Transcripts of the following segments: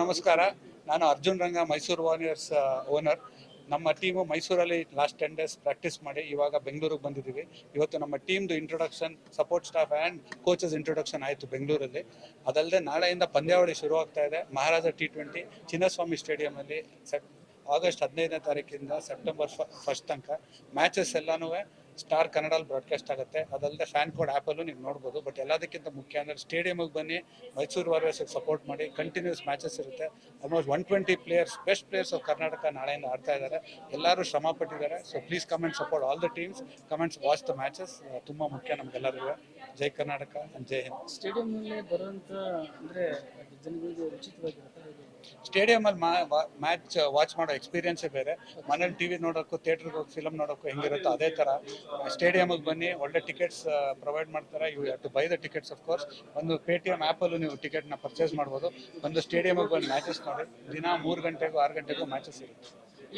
ನಮಸ್ಕಾರ. ನಾನು Arjun Ranga, Mysuru warriors owner ನಮ್ಮ ಟೀಮು ಮೈಸೂರಲ್ಲಿ ಲಾಸ್ಟ್ ಟೆನ್ ಡೇಸ್ ಪ್ರಾಕ್ಟೀಸ್ ಮಾಡಿ ಇವಾಗ ಬೆಂಗಳೂರಿಗೆ ಬಂದಿದ್ದೀವಿ. ಇವತ್ತು ನಮ್ಮ ಟೀಮ್ದು introduction support staff and coaches introduction ಆಯಿತು ಬೆಂಗಳೂರಲ್ಲಿ. ಅದಲ್ಲದೆ ನಾಳೆಯಿಂದ ಪಂದ್ಯಾವಳಿ ಶುರು ಆಗ್ತಾ ಇದೆ. ಮಹಾರಾಜ ಟಿ ಟ್ವೆಂಟಿ ಚಿನ್ನಸ್ವಾಮಿ ಸ್ಟೇಡಿಯಮಲ್ಲಿ ಸೆಪ್ ಆಗಸ್ಟ್ ಹದಿನೈದನೇ ತಾರೀಕಿಂದ ಸೆಪ್ಟೆಂಬರ್ ಫಸ್ಟ್ ತನಕ. ಮ್ಯಾಚಸ್ ಎಲ್ಲನೂ ಸ್ಟಾರ್ ಕನ್ನಡಲ್ಲಿ ಬ್ರಾಡ್ಕಾಸ್ಟ್ ಆಗುತ್ತೆ. ಅದಲ್ಲದೆ ಫ್ಯಾನ್ ಕೋಡ್ ಆ್ಯಪಲ್ಲೂ ನೀವು ನೋಡ್ಬೋದು. ಬಟ್ ಎಲ್ಲದಕ್ಕಿಂತ ಮುಖ್ಯ ಅಂದರೆ ಸ್ಟೇಡಿಯಮಿಗೆ ಬನ್ನಿ ಮೈಸೂರು ವಾರಿಯರ್ಸಿಗೆ ಸಪೋರ್ಟ್ ಮಾಡಿ ಕಂಟಿನ್ಯೂಸ್ ಮ್ಯಾಚಸ್ ಇರುತ್ತೆ. Almost one twenty players best players of Karnataka ನಾಳೆಯಿಂದ ಆಡ್ತಾ ಇದ್ದಾರೆ. ಎಲ್ಲರೂ ಶ್ರಮ ಪಟ್ಟಿದ್ದಾರೆ. So please comment support all the teams comments watch the matches ತುಂಬ ಮುಖ್ಯ ನಮಗೆಲ್ಲರಿಗೂ. ಜೈ ಕರ್ನಾಟಕ ಜೈ ಹಿಂದ್ ಸ್ಟೇಡಿಯಂನಲ್ಲಿ ಬರುವಂಥ ಅಂದ್ರೆ ಜನಗಳಿಗೆ ಉಚಿತವಾಗಿರುತ್ತೆ ಹೇಗೆ? ಸ್ಟೇಡಿಯಮಲ್ಲಿ ಮ್ಯಾಚ್ ವಾಚ್ ಮಾಡೋ ಎಕ್ಸ್ಪೀರಿಯನ್ಸ್ ಬೇರೆ. ಮನೇಲಿ ಟಿವಿ ನೋಡೋಕ್ಕೂ ಥಿಯೇಟರ್ ಹೋಗಿ ಫಿಲಮ್ ನೋಡೋಕ್ಕೂ ಹೆಂಗಿರುತ್ತೋ ಅದೇ ತರ ಸ್ಟೇಡಿಯಂಗೆ ಬನ್ನಿ, ಒಳ್ಳೆ ಟಿಕೆಟ್ಸ್ ಪ್ರೊವೈಡ್ ಮಾಡ್ತಾರೆ. You to buy the tickets of course ಒಂದು ಪೇಟಿಎಂ ಅಲ್ಲೂ ಆ್ಯಪಲ್ಲೂ ನೀವು ನ ಪರ್ಚೇಸ್ ಮಾಡ್ಬೋದು. ಒಂದು ಸ್ಟೇಡಿಯಂ ಬಂದು ಮ್ಯಾಚಸ್ ನೋಡಿ. ದಿನ ಮೂರು ಗಂಟೆಗೂ, ಆರು ಗಂಟೆಗೂ ಮ್ಯಾಚಸ್ ಇರುತ್ತೆ.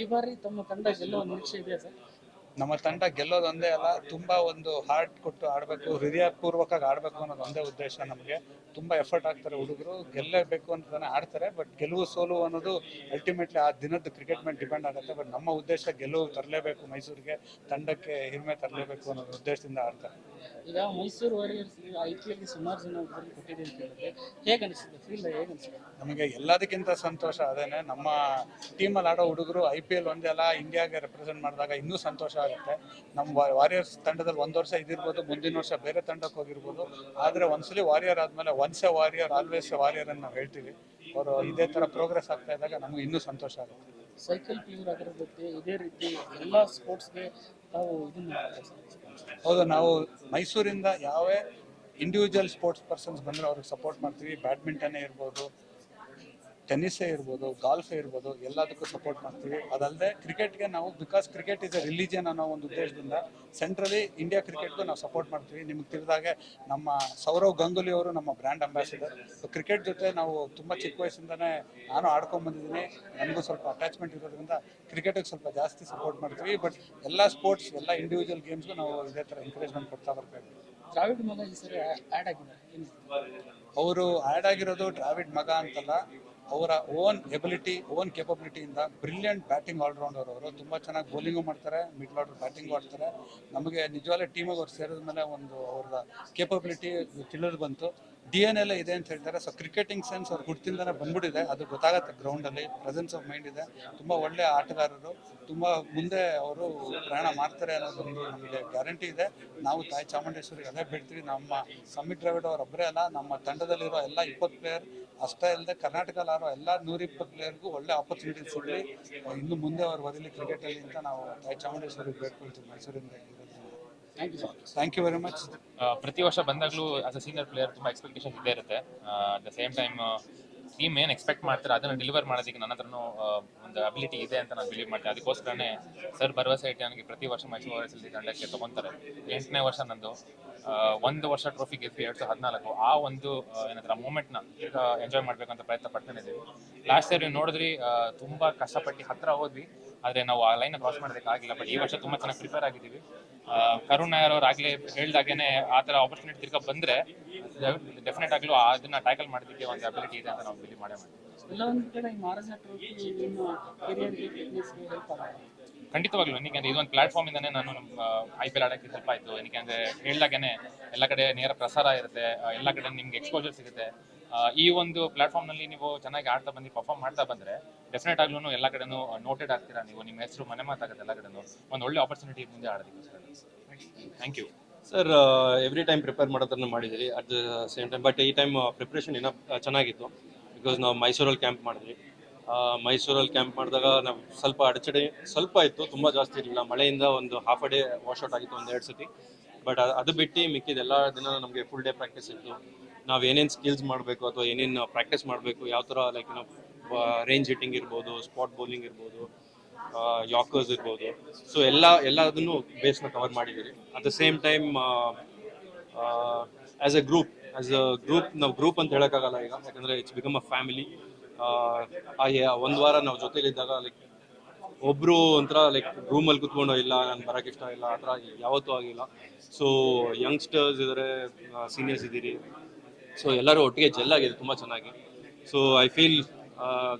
ಈ ಬಾರಿ ತಮ್ಮ ತಂಡ ಗೆಲ್ಲುವ ನಿರೀಕ್ಷೆ ಇದೆಯಾ ಸರ್? ನಮ್ಮ ತಂಡ ಗೆಲ್ಲೋದೊಂದೇ ಅಲ್ಲ ತುಂಬಾ ಒಂದು ಹಾರ್ಟ್ ಕೊಟ್ಟು ಆಡಬೇಕು ಹೃದಯಪೂರ್ವಕವಾಗಿ ಆಡಬೇಕು ಅನ್ನೋದು ಒಂದೇ ಉದ್ದೇಶ ನಮಗೆ. ತುಂಬಾ ಎಫರ್ಟ್ ಆಗ್ತಾರೆ ಹುಡುಗರು ಗೆಲ್ಲಬೇಕು ಅಂತಾನೆ ಆಡ್ತಾರೆ ಬಟ್ ಗೆಲುವು ಸೋಲು ಅನ್ನೋದು ಅಲ್ಟಿಮೇಟ್ಲಿ ಆ ದಿನದ ಕ್ರಿಕೆಟ್ ಮೇಲೆ ಡಿಪೆಂಡ್ ಆಗುತ್ತೆ. ಬಟ್ ನಮ್ಮ ಉದ್ದೇಶ ಗೆಲುವು ತರಲೇಬೇಕು ಮೈಸೂರಿಗೆ ತಂಡಕ್ಕೆ ಹಿರಿಮೆ ತರಲೇಬೇಕು ಅನ್ನೋ ಉದ್ದೇಶದಿಂದ ಆಡ್ತಾರೆ. ಈಗ Mysuru warriors I P L ಸುಮಾರು ಜನ ಕೊಟ್ಟಿದೆ ಅಂತ ಹೇಳಿದ್ರೆ ಹೇಗೆ ಅನಿಸುತ್ತೆ? ಫೀಲ್ ಹೇಗೆ ಅನಿಸುತ್ತೆ? ನಮಗೆ ಎಲ್ಲದಕ್ಕಿಂತ ಸಂತೋಷ ಅದೇನೆ. ನಮ್ಮ ಟೀಮಲ್ಲಿ ಆಡೋ ಹುಡುಗರು ಐ ಪಿ ಎಲ್ ಒಂದೇ ಅಲ್ಲ ಇಂಡಿಯಾಗೆ ರೆಪ್ರೆಸೆಂಟ್ ಮಾಡಿದಾಗ ಇನ್ನೂ ಸಂತೋಷ ಆಗುತ್ತೆ. ನಮ್ಮ ವಾರಿಯರ್ಸ್ ತಂಡದಲ್ಲಿ ಒಂದು ವರ್ಷ ಇದಿರ್ಬೋದು ಮುಂದಿನ ವರ್ಷ ಬೇರೆ ತಂಡಕ್ಕೆ ಹೋಗಿರ್ಬೋದು. ಆದರೆ ಒಂದ್ಸಲಿ ವಾರಿಯರ್ ಆದಮೇಲೆ once a warrior always a warrior ಅಂತ ನಾವು ಹೇಳ್ತೀವಿ. ಅವರು ಇದೇ ಥರ ಪ್ರೋಗ್ರೆಸ್ ಆಗ್ತಾ ಇದ್ದಾಗ ನಮಗೆ ಇನ್ನೂ ಸಂತೋಷ ಆಗುತ್ತೆ. ಸೈಕಲ್ ಟೀಮ್ ಅದರ ಬಗ್ಗೆ ಇದೇ ರೀತಿ ಎಲ್ಲ ಸ್ಪೋರ್ಟ್ಸ್ಗೆ ನಾವು ಇದನ್ನ ಹೌದು ನಾವು ಮೈಸೂರಿಂದ ಯಾವೇ ಇಂಡಿವಿಜುವಲ್ ಸ್ಪೋರ್ಟ್ಸ್ ಪರ್ಸನ್ಸ್ ಬಂದರೆ ಅವ್ರಿಗೆ ಸಪೋರ್ಟ್ ಮಾಡ್ತೀವಿ. ಬ್ಯಾಡ್ಮಿಂಟನ್ನೇ ಇರ್ಬೋದು ಟೆನ್ನಿಸೇ ಇರ್ಬೋದು ಗಾಲ್ಫೇ ಇರ್ಬೋದು ಎಲ್ಲದಕ್ಕೂ ಸಪೋರ್ಟ್ ಮಾಡ್ತೀವಿ. ಅದಲ್ಲದೆ ಕ್ರಿಕೆಟ್ಗೆ ನಾವು because cricket is a religion ಅನ್ನೋ ಒಂದು ಉದ್ದೇಶದಿಂದ ಸೆಂಟ್ರಲಿ ಇಂಡಿಯಾ ಕ್ರಿಕೆಟ್ಗೂ ನಾವು ಸಪೋರ್ಟ್ ಮಾಡ್ತೀವಿ. ನಿಮ್ಗೆ ತಿಳಿದಾಗೆ ನಮ್ಮ ಸೌರವ್ ಗಂಗೂಲಿ ಅವರು ನಮ್ಮ ಬ್ರ್ಯಾಂಡ್ ಅಂಬಾಸಿಡರ್ ಕ್ರಿಕೆಟ್ ಜೊತೆ ನಾವು ತುಂಬ ಚಿಕ್ಕ ವಯಸ್ಸಿಂದನೇ ನಾನು ಆಡ್ಕೊಂಬಂದಿದ್ದೀನಿ ನನಗೂ ಸ್ವಲ್ಪ ಅಟ್ಯಾಚ್ಮೆಂಟ್ ಇರೋದ್ರಿಂದ ಕ್ರಿಕೆಟಿಗೆ ಸ್ವಲ್ಪ ಜಾಸ್ತಿ ಸಪೋರ್ಟ್ ಮಾಡ್ತೀವಿ. ಬಟ್ ಎಲ್ಲ ಸ್ಪೋರ್ಟ್ಸ್ ಎಲ್ಲ ಇಂಡಿವಿಜುವಲ್ ಗೇಮ್ಸ್ಗೂ ನಾವು ಇದೇ ಥರ ಎಂಕರೇಜ್ಮೆಂಟ್ ಕೊಡ್ತಾ ಬರ್ತಾ ಇದ್ದೀವಿ. ದ್ರಾವಿಡ್ ಮಗ ಈ ಸರಿ ಆ್ಯಡ್ ಆಗಿದ್ದಾರೆ. ಅವರು ಆ್ಯಡ್ ಆಗಿರೋದು ಡ್ರಾವಿಡ್ ಮಗ ಅಂತಲ್ಲ. ಅವರ ಓನ್ ಎಬಿಲಿಟಿ ಓನ್ ಕೇಪಬಿಲಿಟಿಯಿಂದ ಬ್ರಿಲಿಯಂಟ್ ಬ್ಯಾಟಿಂಗ್ ಆಲ್ರೌಂಡರ್ ಅವರು. ತುಂಬ ಚೆನ್ನಾಗಿ ಬೌಲಿಂಗು ಮಾಡ್ತಾರೆ ಮಿಡ್ಲ್ ಆರ್ಡರ್ ಬ್ಯಾಟಿಂಗು ಆಡ್ತಾರೆ. ನಮಗೆ ನಿಜವಾಗ್ಲೇ ಟೀಮಿಗೆ ಅವ್ರು ಸೇರಿದ ಮೇಲೆ ಒಂದು ಅವ್ರದ ಕೇಪಬಿಲಿಟಿ ತಿಳಿದು ಬಂತು. ಡಿ ಎನ್ ಎಲ್ಲ ಇದೆ ಅಂತ ಹೇಳ್ತಾರೆ. ಸೊ ಕ್ರಿಕೆಟಿಂಗ್ ಸೆನ್ಸ್ ಅವ್ರು ಹುಟ್ಟಿಲ್ದೇ ಬಂದ್ಬಿಟ್ಟಿದೆ. ಅದು ಗೊತ್ತಾಗತ್ತೆ ಗ್ರೌಂಡಲ್ಲಿ ಪ್ರೆಸೆನ್ಸ್ ಆಫ್ ಮೈಂಡ್ ಇದೆ. ತುಂಬ ಒಳ್ಳೆ ಆಟಗಾರರು. ತುಂಬ ಮುಂದೆ ಅವರು ಪ್ರಯಾಣ ಮಾಡ್ತಾರೆ ಅನ್ನೋದೊಂದು ನಮಗೆ ಗ್ಯಾರಂಟಿ ಇದೆ. ನಾವು ತಾಯಿ ಚಾಮುಂಡೇಶ್ವರಿಗೆ ಅದೇ ಬಿಡ್ತೀವಿ. ನಮ್ಮ ಸಮಿತ್ ದ್ರಾವಿಡ್ ಅವರೊಬ್ಬರೇ ಅಲ್ಲ. ನಮ್ಮ ತಂಡದಲ್ಲಿರೋ ಎಲ್ಲ ಇಪ್ಪತ್ತು ಪ್ಲೇಯರ್ ಅಷ್ಟೇ ಅಲ್ಲದೆ ಕರ್ನಾಟಕದಲ್ಲಿ ಆರೋ ಎಲ್ಲ ನೂರಿಪ್ಪತ್ತು ಪ್ಲೇಯರ್ಗೂ ಒಳ್ಳೆ ಆಪರ್ಚುನಿಟಿ ಸಿಗಲಿ. ಇನ್ನು ಮುಂದೆ ಅವ್ರು ಬರಲಿ ಕ್ರಿಕೆಟಲ್ಲಿ ಅಂತ ನಾವು ಚಾಮುಂಡೇಶ್ವರಿ ಬೇಡ್ಕೊಳ್ತೀವಿ. ಮೈಸೂರಿಂದ ಥ್ಯಾಂಕ್ ಯು ವೆರಿ ಮಚ್ ಪ್ರತಿ ವರ್ಷ ಬಂದಾಗಲೂ ಆಸ್ ಅ ಸೀನಿಯರ್ ಪ್ಲೇಯರ್ ತುಂಬ ಎಕ್ಸ್ಪೆಕ್ಟೇಷನ್ ಇದ್ದೇ ಇರುತ್ತೆ. At the same time team ಏನು ಎಕ್ಸ್ಪೆಕ್ಟ್ ಮಾಡ್ತಾರೆ, ಅದನ್ನು ಡೆಲಿವರ್ ಮಾಡೋದಕ್ಕೆ ನನ್ನ ಹತ್ರನೂ ಒಂದು ಅಬಿಲಿಟಿ ಇದೆ ಅಂತ ನಾನು ಬಿಲೀವ್ ಮಾಡ್ತೀನಿ. ಅದಕ್ಕೋಸ್ಕರನೇ ಸರ್ ಭರವಸೆ ಇಟ್ಟು ನನಗೆ ಪ್ರತಿ ವರ್ಷ ಮೈಸೂರು ತಂಡಕ್ಕೆ ತೊಗೊತಾರೆ. ಎಂಟನೇ ವರ್ಷ ನಂದು. ಒಂದು ವರ್ಷ ಟ್ರೋಫಿ ಗೆದ್ದು ಎರಡು ಸಾವಿರದ ಹದಿನಾಲ್ಕು. ಆ ಒಂದು ಏನಂದ್ರೆ ಈಗ ಎಂಜಾಯ್ ಮಾಡ್ಬೇಕಂತ ಪ್ರಯತ್ನ ಇದ್ದೀವಿ ಲಾಸ್ಟ್ ಇಯರ್ ನೀವು ನೋಡಿದ್ರಿ ತುಂಬಾ ಕಷ್ಟಪಟ್ಟು ಹತ್ರ ಹೋದ್ವಿ. ಆದ್ರೆ ನಾವು ಆ ಲೈನ್ ಕ್ರಾಸ್ ಮಾಡೋದಕ್ಕಾಗಿಲ್ಲ ಬಟ್ ಈ ವರ್ಷ ತುಂಬಾ ಚೆನ್ನಾಗಿ ಪ್ರಿಪೇರ್ ಆಗಿದ್ದೀವಿ. ಕರುಣ್ ನಾಯರ್ ಅವ್ರು ಆಗ್ಲೇ ಹೇಳ್ದಾಗೇನೆ ಆ ತರ ಆಪರ್ಚುನಿಟಿ ತಿರ್ಗಾ ಬಂದ್ರೆ ಡೆಫಿನೆಟ್ ಆಗ್ಲೂ ಅದನ್ನ ಟ್ಯಾಕಲ್ ಮಾಡೋದಕ್ಕೆ ಒಂದು ಅಬಿಲಿಟಿ ಇದೆ ಅಂತ ನಾವು ಬಿಲಿ ಮಾಡೇ ಮಾಡ್ತೀವಿ. ಖಂಡಿತವಾಗ್ಲೂ. ಏನಕ್ಕೆ ಇದೊಂದು ಪ್ಲಾಟ್ಫಾರ್ಮ್ ಇಂದಾನೆ ನಾನು ಐ ಪಿ ಎಲ್ ಆಡಕ್ಕೆ ಹೆಲ್ಪ್ ಆಯ್ತು. ಏನಕ್ಕೆ ಅಂದ್ರೆ ಹೇಳ್ದಾಗೇನೆ ಎಲ್ಲ ಕಡೆ ನೇರ ಪ್ರಸಾರ ಇರುತ್ತೆ ಎಲ್ಲ ಕಡೆ ನಿಮ್ಗೆ ಎಕ್ಸ್ಪೋಜರ್ ಸಿಗುತ್ತೆ. ಈ ಒಂದು ಪ್ಲಾಟ್ಫಾರ್ಮ್ನಲ್ಲಿ ನೀವು ಚೆನ್ನಾಗಿ ಆಡ್ತಾ ಬಂದು ಪರ್ಫಾರ್ಮ್ ಮಾಡ್ತಾ ಬಂದ್ರೆ ಡೆಫಿನೆಟ್ ಆಗ್ಲೂ ಎಲ್ಲ ಕಡೆನೂ ನೋಟೆಡ್ ಆಗ್ತೀರಾ ನೀವು? ನಿಮ್ಮ ಹೆಸರು, ಮನೆ ಮಾತಾಗುತ್ತೆ ಎಲ್ಲ ಕಡೆನೂ ಒಂದು ಒಳ್ಳೆ ಆಪರ್ಚುನಿಟಿ ಮುಂದೆ ಆಡೋದಕ್ಕೋಸ್ಕರ. Thank you sir every time prepare ಮಾಡೋದನ್ನ ಮಾಡಿದಿರಿ at the same time but ಈ ಟೈಮ್ ಪ್ರಿಪ್ರೇಷನ್ ಏನೋ ಚೆನ್ನಾಗಿತ್ತು. ಬಿಕಾಸ್ ನಾವು ಮೈಸೂರಲ್ಲಿ ಕ್ಯಾಂಪ್ ಮಾಡಿದ್ವಿ. ಮೈಸೂರಲ್ಲಿ ಕ್ಯಾಂಪ್ ಮಾಡಿದಾಗ ನಾವು ಸ್ವಲ್ಪ ಅಡಚಣೆ, ಸ್ವಲ್ಪ ಇತ್ತು, ತುಂಬ ಜಾಸ್ತಿ ಇರಲಿಲ್ಲ. ಮಳೆಯಿಂದ ಒಂದು ಹಾಫ್ ಡೇ ವಾಶ್ಔಟ್ ಆಗಿತ್ತು ಒಂದು ಎರಡು ಸತಿ ಬಟ್ ಅದು ಬಿಟ್ಟು ಮಿಕ್ಕಿದ ಎಲ್ಲ ದಿನ ನಮಗೆ ಫುಲ್ ಡೇ ಪ್ರಾಕ್ಟೀಸ್ ಇತ್ತು. ನಾವು ಏನೇನು ಸ್ಕಿಲ್ಸ್ ಮಾಡಬೇಕು ಅಥವಾ ಏನೇನು ಪ್ರಾಕ್ಟೀಸ್ ಮಾಡಬೇಕು, ಯಾವ ಥರ ಲೈಕ್ ನಾವು ರೇಂಜ್ ಹಿಟ್ಟಿಂಗ್ ಇರ್ಬೋದು ಸ್ಪಾಟ್ ಬೌಲಿಂಗ್ ಇರ್ಬೋದು ಯಾಕರ್ಸ್ ಇರ್ಬೋದು. ಸೊ ಎಲ್ಲ, ಎಲ್ಲದನ್ನು ಬೇಸ್ನ ಕವರ್ ಮಾಡಿದ್ದೀವಿ. At the same time as a group as a group ನಾವು ಗ್ರೂಪ್ ಅಂತ ಹೇಳೋಕ್ಕಾಗಲ್ಲ ಈಗ. ಯಾಕಂದರೆ ಇಟ್ಸ್ ಬಿಕಮ್ ಅ ಫ್ಯಾಮಿಲಿ ಒಂದು ವಾರ ನಾವು ಜೊತೆಲಿದ್ದಾಗ ಲೈಕ್ ಒಬ್ರು ಒಂಥರ ಲೈಕ್ ರೂಮಲ್ಲಿ ಕುತ್ಕೊಂಡು ಇಲ್ಲ ನಾನು ಬರೋಕ್ಕೆ ಇಷ್ಟ ಇಲ್ಲ ಆ ಥರ ಯಾವತ್ತೂ ಆಗಿಲ್ಲ. ಸೊ ಯಂಗ್ಸ್ಟರ್ಸ್ ಇದ್ದಾರೆ ಸೀನಿಯರ್ಸ್ ಇದ್ದೀರಿ ಸೊ ಎಲ್ಲರೂ ಒಟ್ಟಿಗೆ ಜೆಲ್ ಆಗಿದೆ ತುಂಬ ಚೆನ್ನಾಗಿ. ಸೊ ಐ ಫೀಲ್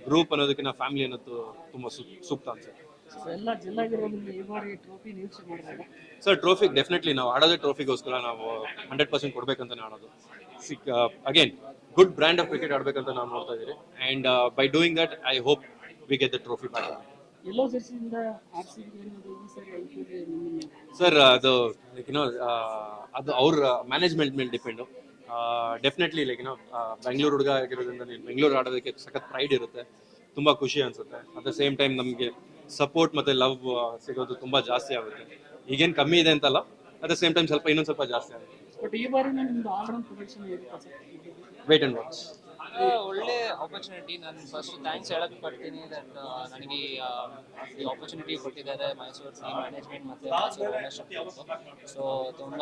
ಗ್ರೂಪ್ ಅನ್ನೋದಕ್ಕಿಂತ ಫ್ಯಾಮಿಲಿ ಅನ್ನೋದು ತುಂಬ ಸೂಕ್ತ ಅನ್ಸುತ್ತೆ. ಸರ್ ಟ್ರೋಫಿ ಡೆಫಿನೆಟ್ಲಿ ನಾವು ಆಡೋದೇ ಟ್ರೋಫಿಗೋಸ್ಕರ ನಾವು ಹಂಡ್ರೆಡ್ ಪರ್ಸೆಂಟ್ ಕೊಡ್ಬೇಕಂತಾನೆ ಆಡೋದು. Again good brand of cricket ಆಡ್ಬೇಕಂತ ನಾವು ನೋಡ್ತಾ ಇದ್ದೀವಿ and by doing that I hope we get the trophy back ಸರಿ ಅದು ಲೈಕ್ ಯುನೋ ಅದು ಅವ್ರ ಮ್ಯಾನೇಜ್ಮೆಂಟ್ ಮೇಲೆ depend definitely like you know Bengaluru ಹುಡುಗ ಆಗಿರೋದ್ರಿಂದ ನೀನು ಬೆಂಗಳೂರು ಆಡೋದಕ್ಕೆ ಸಖತ್ ಪ್ರೈಡ್ ಇರುತ್ತೆ. ತುಂಬ ಖುಷಿ ಅನ್ಸುತ್ತೆ. ಅಟ್ ದ ಸೇಮ್ ಟೈಮ್ ನಮಗೆ ಸಪೋರ್ಟ್ ಮತ್ತು ಲವ್ ಸಿಗೋದು ತುಂಬ ಜಾಸ್ತಿ ಆಗುತ್ತೆ. ಈಗೇನು ಕಮ್ಮಿ ಇದೆ ಅಂತಲ್ಲ ಅಟ್ ದ ಸೇಮ್ ಟೈಮ್ ಸ್ವಲ್ಪ ಇನ್ನೊಂದು ಸ್ವಲ್ಪ ಜಾಸ್ತಿ ಆಗುತ್ತೆ. ಬಟ್ ಈ ಬಾರಿ ನಿಮ್ದು ಆಲ್ರೌಂಡ್ ಪ್ರೊಡಕ್ಷನ್ ಹೇಗಿತ್ತು ಸರ್ ವೇಟ್ ಅಂಡ್ ವಾಚ್ ಒಳ್ಳೆ ಆಪರ್ಚುನಿಟಿ ನಾನು ಫಸ್ಟ್ ಥ್ಯಾಂಕ್ಸ್ ಹೇಳಕ್ ಪಡ್ತೀನಿ ದಟ್ ನನಗೆ ಈ, ಆಪರ್ಚುನಿಟಿ ಕೊಟ್ಟಿದ್ದಾರೆ ಮೈಸೂರು ಟೀಮ್ ಮ್ಯಾನೇಜ್ಮೆಂಟ್ ಮತ್ತೆ ಮೈಸೂರು ಓನರ್ಶಿಪ್ ಸೊ ತುಂಬ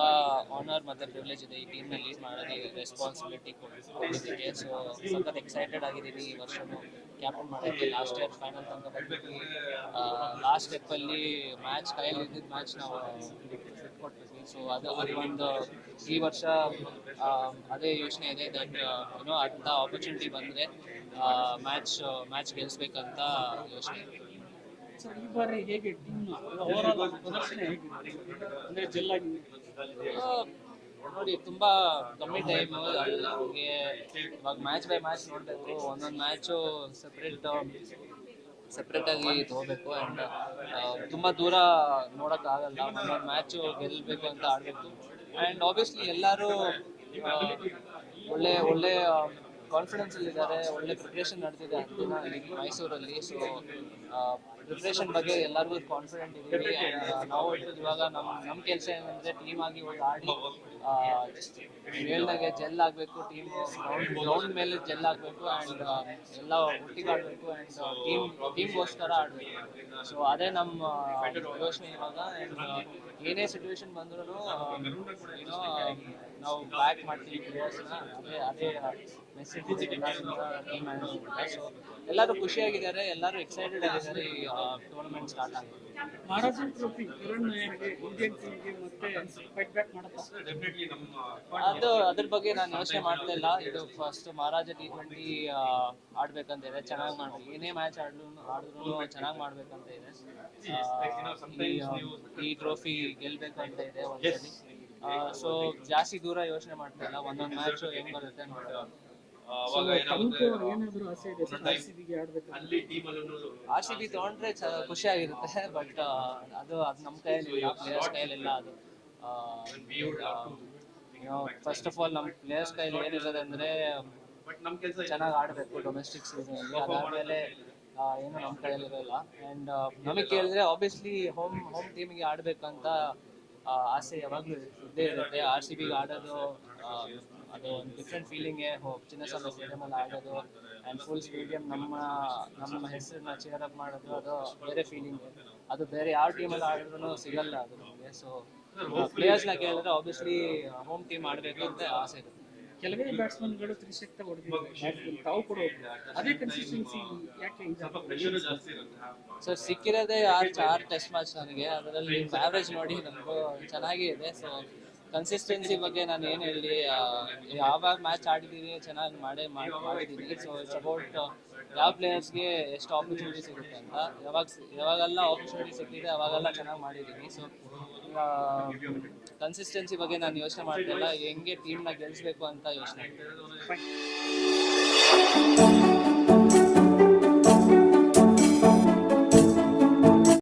ಆನರ್ ಮತ್ತೆ ಪ್ರಿವಿಲೇಜ್ ಇದೆ ಈ ಟೀಮ್ನ ಲೀಡ್ ಮಾಡೋದು ರೆಸ್ಪಾನ್ಸಿಬಿಲಿಟಿ ಕೊಟ್ಟಿದ್ದಕ್ಕೆ. ಸೊ ಸಖತ್ ಎಕ್ಸೈಟೆಡ್ ಆಗಿದ್ದೀನಿ ಈ ವರ್ಷನೂ. ಕ್ಯಾಪ್ಟನ್ ಮಾಡೋಕ್ಕೆ ಲಾಸ್ಟ್ ಇಯರ್ ಫೈನಲ್ ತನಕ ಬಂದಿದ್ವಿ ಲಾಸ್ಟ್ ಸ್ಟೆಪ್ಪಲ್ಲಿ ಮ್ಯಾಚ್ ಕೈಯಲ್ಲಿ ಇದ್ದಿದ್ದ ಮ್ಯಾಚ್ ನಾವು ಕೊಟ್ಬಿಟ್ವಿ ಸೊ ಅದು ಅದು ಒಂದು ಈ ವರ್ಷ ಅದೇ ಯೋಚನೆ ಇದೆ. ದಟ್ ಏನೋ ಅಂಥ ಆಪರ್ಚುನಿಟಿ ಬಂದರೆ ಮ್ಯಾಚ್ ಮ್ಯಾಚ್ ಗೆಲ್ಲಿಸ್ಬೇಕಂತ ಯೋಚನೆ ಇದೆ. ಈ ಬಾರಿ ಹೇಗೆ ಟೀಮ್ ಪ್ರದರ್ಶನ ಹೇಗಿದೆ? ಅಂದ್ರೆ ಜಿಲ್ಲಾಗಿ? ಆ, ನೋಡಿ, ತುಂಬಾ ಕಮ್ಮಿ ಟೈಮ್ ನಮಗೆ ಇವಾಗ ಮ್ಯಾಚ್ ಬೈ ಮ್ಯಾಚ್ ನೋಡಬೇಕು ಒಂದೊಂದು ಮ್ಯಾಚು ಸಪ್ರೇಟ್ ಸಪ್ರೇಟ್ ಆಗಿ ತಗೋಬೇಕು ಆ್ಯಂಡ್ ತುಂಬ ದೂರ ನೋಡೋಕ್ಕಾಗಲ್ಲ ಒಂದೊಂದು ಮ್ಯಾಚು ಗೆಲ್ಲಬೇಕು ಅಂತ ಆಡಬೇಕು. ಆ್ಯಂಡ್ ಆಬ್ವಿಯಸ್ಲಿ ಎಲ್ಲರೂ ಒಳ್ಳೆ ಒಳ್ಳೆ ಕಾನ್ಫಿಡೆನ್ಸ್ ಅಲ್ಲಿ ಇದ್ದಾರೆ, ಒಳ್ಳೆ ಪ್ರಿಪ್ರೇಷನ್ ನಡೆದಿದೆ ಇಲ್ಲಿ ಮೈಸೂರಲ್ಲಿ. ಸೊ ಪ್ರಿಪ್ರೇಷನ್ ಬಗ್ಗೆ ಎಲ್ಲರಿಗೂ ಕಾನ್ಫಿಡೆಂಟ್ ಇದ್ದೀವಿ. ನಾವು ಇವಾಗ ನಮ್ಮ ನಮ್ಮ ಕೆಲಸ ಏನಂದ್ರೆ ಟೀಮ್ ಆಗಿ ಹೋಗಿ ಆಡಿ ಹೇಳ್ದಾಗೆ ಜೆಲ್ ಆಗಬೇಕು ಟೀಮ್ ಗ್ರೌಂಡ್ ಮೇಲೆ ಜೆಲ್ ಆಗಬೇಕು ಅಂಡ್ ಎಲ್ಲ ಒಟ್ಟಿಗೆ ಆಡಬೇಕು ಆ್ಯಂಡ್ ಟೀಮ್ ಟೀಮ್ಗೋಸ್ಕರ ಆಡಬೇಕು. ಸೊ ಅದೇ ನಮ್ಮ ಯೋಚನೆ ಇವಾಗ ಆ್ಯಂಡ್ ಏನೇ ಸಿಚುವೇಶನ್ ಬಂದ್ರೂ ಏನೋ ನಾವು ಬ್ಯಾಕ್ ಮಾಡ್ತೀವಿ ಪ್ಲೇಯರ್ಸ್ನ ಅದೇ ಅದೇ ಮೆಸೇಜ್ ಟೀಮ್ ಮ್ಯಾನೇಜ್ಮೆಂಟ್ ಸೊ ಎಲ್ಲರೂ ಖುಷಿಯಾಗಿದ್ದಾರೆ ಎಲ್ಲರೂ ಎಕ್ಸೈಟೆಡ್ ಆಗಿದ್ದಾರೆ ಈ ಟೂರ್ನಮೆಂಟ್ ಸ್ಟಾರ್ಟ್ ಆಗಿದೆ ಮಹಾರಾಜ ಟ್ರೋಫಿ ಕಿರಣ್ ನಾಯರ್ಗೆ ಇಂಡಿಯನ್ ಟೀಮ್ಗೆ ಮತ್ತೆ ಫೈಟ್ ಬ್ಯಾಕ್ ಮಾಡುತ್ತಾ ಅದು ಅದ್ರ ಬಗ್ಗೆ ನಾನು ಯೋಚನೆ ಮಾಡ್ತಾ ಇಲ್ಲ. ಇದು ಫಸ್ಟ್ ಮಹಾರಾಜ ಟಿ ಟ್ವೆಂಟಿ ಆಡ್ಬೇಕಂತ ಇದೆ ಚೆನ್ನಾಗಿ ಮಾಡ್ಬೇಕು ಏನೇ ಮ್ಯಾಚ್ ಆಡ್ಲು ಆಡಿದ್ರು ಚೆನ್ನಾಗಿ ಮಾಡ್ಬೇಕಂತ ಇದೆ ಈ, ಟ್ರೋಫಿ ಗೆಲ್ಬೇಕು ಅಂತ ಇದೆ ಒಂದ್ಸಲಿ ಸೊ ಜಾಸ್ತಿ ದೂರ ಯೋಚನೆ ಮಾಡ್ತಾ ಇಲ್ಲ. ಒಂದೊಂದು ಮ್ಯಾಚ್ ಹೆಂಗ್ ಬರುತ್ತೆ ನೋಡೋಣ ಆರ್ ಸಿ ಬಿ ತಗೊಂಡ್ರೆ ಖುಷಿ ಆಗಿರುತ್ತೆ. ಬಟ್ ಅದು ಅದು ನಮ್ ಕೈಯಲ್ಲಿ ಪ್ಲೇಯರ್ಸ್ ಕೈಯಲ್ಲಿಲ್ಲ ಅದು. ಫಸ್ಟ್ ಆಫ್ ಆಲ್ ನಮ್ ಪ್ಲೇಯರ್ಸ್ ಕೈಲಿ ಏನಿರೋದು ಅಂದರೆ, ಚೆನ್ನಾಗಿ ಆಡಬೇಕು ಡೊಮೆಸ್ಟಿಕ್ ಸೀಸನಲ್ಲಿ ಅದಾದಮೇಲೆ ಏನು ನಮ್ಮ ಕೈಯಲ್ಲಿರೋಲ್ಲ ಆ್ಯಂಡ್ ನಮಗೆ ಕೇಳಿದ್ರೆ ಆಬ್ವಿಯಸ್ಲಿ ಹೋಮ್ ಹೋಮ್ ಟೀಮಿಗೆ ಆಡ್ಬೇಕಂತ ಆಸೆ ಯಾವಾಗಲೂ ಇದ್ದೇ ಇರುತ್ತೆ. ಆರ್ ಸಿ ಬಿಗೆ ಆಡೋದು ಅದು ಒಂದು ಡಿಫ್ರೆಂಟ್ ಫೀಲಿಂಗೇ ಚಿನ್ನಸ್ವಾಮಿ ಸ್ಟೇಡಿಯಮಲ್ಲಿ ಆಡೋದು ಅಂಡ್ ಫುಲ್ ಸ್ಟೇಡಿಯಂ ನಮ್ಮ ನಮ್ಮ ಹೆಸರನ್ನ ಚೇರ್ ಅಪ್ ಮಾಡೋದು, ಅದು ಬೇರೆ ಫೀಲಿಂಗ್ ಅದು ಬೇರೆ ಯಾವ ಟೀಮಲ್ಲಿ ಆಡಿದ್ರು ಸಿಗಲ್ಲ ಅದು ನಮಗೆ. ಸೊ ಪ್ಲೇಯರ್ಸ್ನ ಕೇಳಿದ್ರೆ ಆಬ್ವಿಯಸ್ಲಿ ಹೋಮ್ ಟೀಮ್ ಆಡಬೇಕು ಅಂತ ಆಸೆ ಇರುತ್ತೆ. ಕೆಲವೇ ಬ್ಯಾಟ್ಸ್ಮನ್ಗಳು ತ್ರಿಶಕ್ತ ಹೊಡೆದಿದ್ದಾರೆ ತಾವು ಕೂಡ ಅದೇ ಕನ್ಸಿಸ್ಟೆನ್ಸಿ ಯಾಕೆ ಇದಾಗ್ತದೆ? ಸೊ ಸಿಕ್ಕಿರೋದೇ ಆರು ಆರ್ ಟೆಸ್ಟ್ ಮ್ಯಾಚ್ ನನಗೆ. ಅದರಲ್ಲಿ ಆವ್ರೇಜ್ ನೋಡಿ ನನಗೂ ಚೆನ್ನಾಗೇ ಇದೆ. ಸೊ ಕನ್ಸಿಸ್ಟೆನ್ಸಿ ಬಗ್ಗೆ ನಾನು ಏನು ಹೇಳಿ ಯಾವಾಗ ಮ್ಯಾಚ್ ಆಡಿದ್ದೀನಿ ಚೆನ್ನಾಗಿ ಮಾಡೇ ಮಾಡ್- ಮಾಡಿದ್ದೀನಿ ಸೊ ಇಟ್ಸ್ ಅಬೌಟ್ ಯಾವ ಪ್ಲೇಯರ್ಸ್ಗೆ ಎಷ್ಟು ಆಪರ್ಚುನಿಟಿ ಸಿಗುತ್ತೆ ಅಂತ. ಯಾವಾಗ ಯಾವಾಗೆಲ್ಲ ಆಪರ್ಚುನಿಟಿ ಸಿಕ್ಕಿದೆ ಅವಾಗೆಲ್ಲ ಚೆನ್ನಾಗಿ ಮಾಡಿದ್ದೀನಿ ಸೊ ಕನ್ಸಿಸ್ಟೆನ್ಸಿ ಬಗ್ಗೆ ನಾನು ಯೋಚನೆ ಮಾಡ್ತಿಲ್ಲ ಹೆಂಗೆ ಟೀಮ್ನ ಗೆಲ್ಲಿಸ್ಬೇಕು ಅಂತ ಯೋಚನೆ